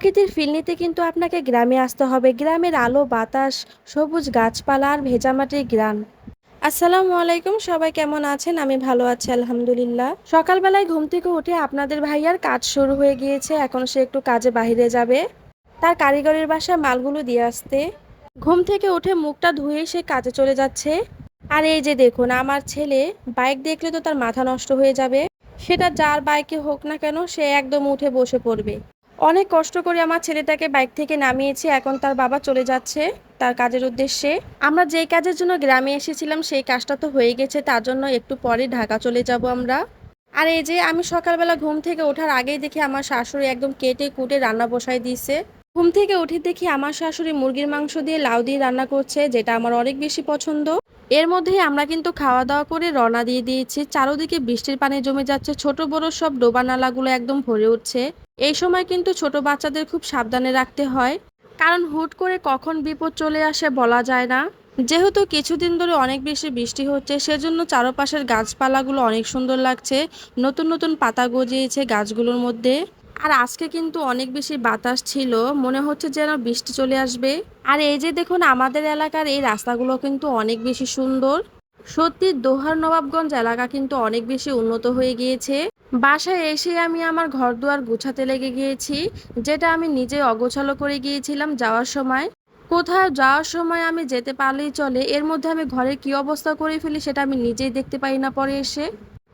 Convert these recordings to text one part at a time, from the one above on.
প্রকৃতির ফিল নিতে কিন্তু আপনাকে গ্রামে আসতে হবে। গ্রামের আলো, বাতাস, সবুজ গাছপালা আর ভেজামাটির গ্রাম আসসালামু আলাইকুম, সবাই কেমন আছেন? আমি ভালো আছি, আলহামদুলিল্লাহ। সকালবেলায় ঘুম থেকে উঠে আপনাদের ভাইয়ার কাজ শুরু হয়ে গিয়েছে। এখন সে একটু কাজে বাইরে যাবে। তার কারিগরের বাসায় মালগুলো দিয়ে আসতে। ঘুম থেকে উঠে মুখটা ধুয়ে সে কাজে চলে যাচ্ছে। আর এই যে দেখুন, আমার ছেলে বাইক দেখলে তো তার মাথা নষ্ট হয়ে যাবে। সেটা যার বাইকে হোক না কেন, সে একদম উঠে বসে পড়বে। অনেক কষ্ট করে আমার ছেলেটাকে বাইক থেকে নামিয়েছি, এখন তার বাবা চলে যাচ্ছে তার কাজের উদ্দেশ্যে। আমরা যেই কাজের জন্য গ্রামে এসেছিলাম, সেই কাজটা তো হয়ে গেছে, তার জন্য একটু পরে ঢাকা চলে যাব আমরা। আর এই যে আমি সকালবেলা ঘুম থেকে ওঠার আগেই দেখি আমার শাশুড়ি একদম কেটে কুটে রান্না বসাই দিয়েছে। ঘুম থেকে উঠে দেখি আমার শাশুড়ি মুরগির মাংস দিয়ে লাউ দিয়ে রান্না করছে, যেটা আমার অনেক বেশি পছন্দ। এর মধ্যেই আমরা কিন্তু খাওয়া দাওয়া করে রওনা দিয়ে দিয়েছি। চারোদিকে বৃষ্টির পানি জমে যাচ্ছে, ছোট বড় সব ডোবা নালাগুলো একদম ভরে উঠছে। এই সময় কিন্তু ছোট বাচ্চাদের খুব সাবধানে রাখতে হয়। কারণ হুট করে কখন বিপদ চলে আসে বলা যায় না। যেহেতু কিছুদিন ধরে অনেক বেশি বৃষ্টি হচ্ছে, সেজন্য চারপাশের গাছপালাগুলো অনেক সুন্দর লাগছে। নতুন নতুন পাতা গজিয়েছে গাছগুলোর মধ্যে। আর আজকে কিন্তু অনেক বেশি বাতাস ছিল, মনে হচ্ছে যেন বৃষ্টি চলে আসবে। আর এই যে দেখুন, আমাদের এলাকার এই রাস্তাগুলো কিন্তু অনেক বেশি সুন্দর। সত্যি, দোহার নবাবগঞ্জ এলাকা কিন্তু অনেক বেশি উন্নত হয়ে গিয়েছে। বাসায় এসে আমি আমার ঘর দুয়ার গুছাতে লেগে গিয়েছি, যেটা আমি নিজে অগোছালো করে গিয়েছিলাম যাওয়ার সময়। কোথাও যাওয়ার সময় আমি যেতে পারলেই চলে, এর মধ্যে আমি ঘরের কি অবস্থা করে ফেলি সেটা আমি নিজেই দেখতে পাই না পরে এসে।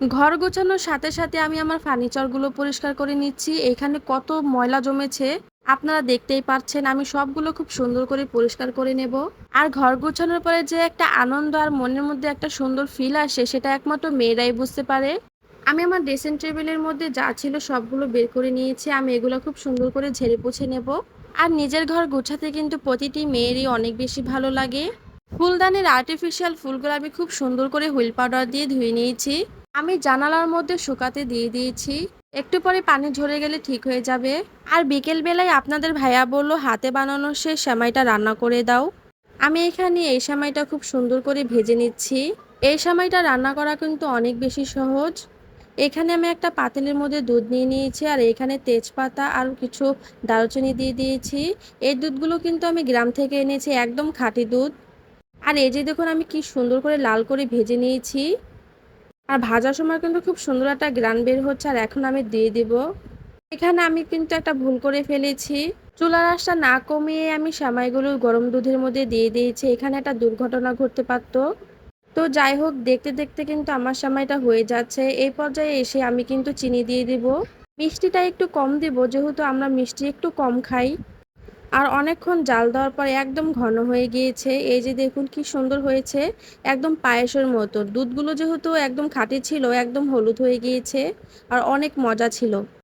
ঘর গোছানোর সাথে সাথে আমি আমার ফার্নিচারগুলো পরিষ্কার করে নিচ্ছি। এখানে কত ময়লা জমেছে আপনারা দেখতেই পাচ্ছেন। আমি সবগুলো খুব সুন্দর করে পরিষ্কার করে নেব। আর ঘর গোছানোর পরে যে একটা আনন্দ আর মনের মধ্যে একটা সুন্দর ফিল আসে, সেটা একমাত্র মেয়েরাই বুঝতে পারে। আমি আমার ড্রেসিং টেবিলের মধ্যে যা ছিল সবগুলো বের করে নিয়েছি। আমি এগুলো খুব সুন্দর করে ঝেড়ে পুছে নেব। আর নিজের ঘর গোছাতে কিন্তু প্রতিটি মেয়েরই অনেক বেশি ভালো লাগে। ফুলদানির আর্টিফিশিয়াল ফুলগুলো আমি খুব সুন্দর করে হুইল পাউডার দিয়ে ধুয়ে নিয়েছি। আমি জানালার মধ্যে শুকাতে দিয়ে দিয়েছি। একটু পরে পানি ঝরে গেলে ঠিক হয়ে যাবে। আর বিকেল বেলায় আপনাদের ভাইয়া বলল, হাতে বানানো সে সেমাইটা রান্না করে দাও। আমি এখানে এই সেমাইটা খুব সুন্দর করে ভেজে নিচ্ছি। এই সেমাইটা রান্না করা কিন্তু অনেক বেশি সহজ। এখানে আমি একটা পাতিলের মধ্যে দুধ নিয়ে নিয়েছি আর এখানে তেজপাতা আর কিছু দারুচিনি দিয়ে দিয়েছি। এই দুধগুলো কিন্তু আমি গ্রাম থেকে এনেছি, একদম খাঁটি দুধ। আর এই যে দেখুন, আমি কি সুন্দর করে লাল করে ভেজে নিয়েছি। আর ভাজার সময় কিন্তু খুব সুন্দর একটা গ্রান বের হচ্ছে, আর এখন আমি দিয়ে দিব। এখানে আমি কিন্তু একটা ভুল করে ফেলেছি। চুলার আঁচটা না কমিয়ে আমি সামাইগুলো গরম দুধের মধ্যে দিয়ে দিয়েছি। এখানে একটা দুর্ঘটনা ঘটতে পারতো। তো যাই হোক, দেখতে দেখতে কিন্তু আমার সামাইটা হয়ে যাচ্ছে। এই পর্যায়ে এসে আমি কিন্তু চিনি দিয়ে দিব। মিষ্টিটা একটু কম দিব, যেহেতু আমরা মিষ্টি একটু কম খাই। আর অনেকক্ষণ জাল দেওয়ার পর একদম ঘন হয়ে গিয়েছে। এই যে দেখুন কি সুন্দর হয়েছে, একদম পায়েসের মতো। দুধগুলো যেহেতু একদম খাঁটি ছিল, একদম হলুদ হয়ে গিয়েছে, আর অনেক মজা ছিল।